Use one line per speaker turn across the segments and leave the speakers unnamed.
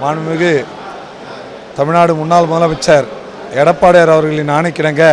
மாண்புமிகு தமிழ்நாடு முன்னாள் முதலமைச்சர் எடப்பாடியார் அவர்களின் ஆணைக்கிணங்க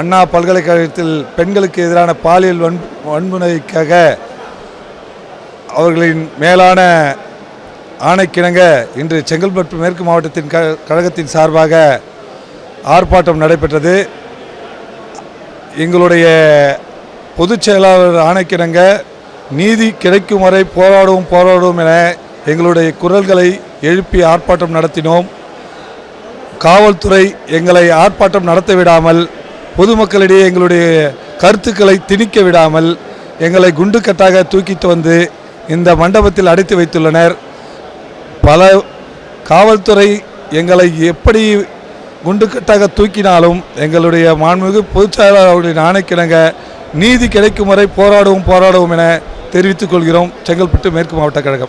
அண்ணா பல்கலைக்கழகத்தில் பெண்களுக்கு எதிரான பாலியல் வன் வன்முறைக்காக அவர்களின் மேலான ஆணைக்கிணங்க இன்று செங்கல்பட்டு மேற்கு மாவட்டத்தின் க கழகத்தின் சார்பாக ஆர்ப்பாட்டம் நடைபெற்றது. எங்களுடைய பொதுச் செயலாளர் ஆணைக்கிணங்க நீதி கிடைக்கும் வரை போராடுவோம் போராடுவோம் என எங்களுடைய குரல்களை எழுப்பி ஆர்ப்பாட்டம் நடத்தினோம். காவல்துறை எங்களை ஆர்ப்பாட்டம் நடத்த விடாமல் பொதுமக்களிடையே எங்களுடைய கருத்துக்களை திணிக்க விடாமல் எங்களை குண்டுக்கட்டாக தூக்கிட்டு வந்து இந்த மண்டபத்தில் அடைத்து வைத்துள்ளனர். பல காவல்துறை எங்களை எப்படி குண்டுக்கட்டாக தூக்கினாலும் எங்களுடைய மாண்புமிகு பொதுச்செயலாளர் அவர்களின் ஆணைக்கிணங்க நீதி கிடைக்கும் வரை போராடுவோம் போராடுவோம் என தெரிவித்துக் கொள்கிறோம். செங்கல்பட்டு மேற்கு மாவட்ட கழகம்.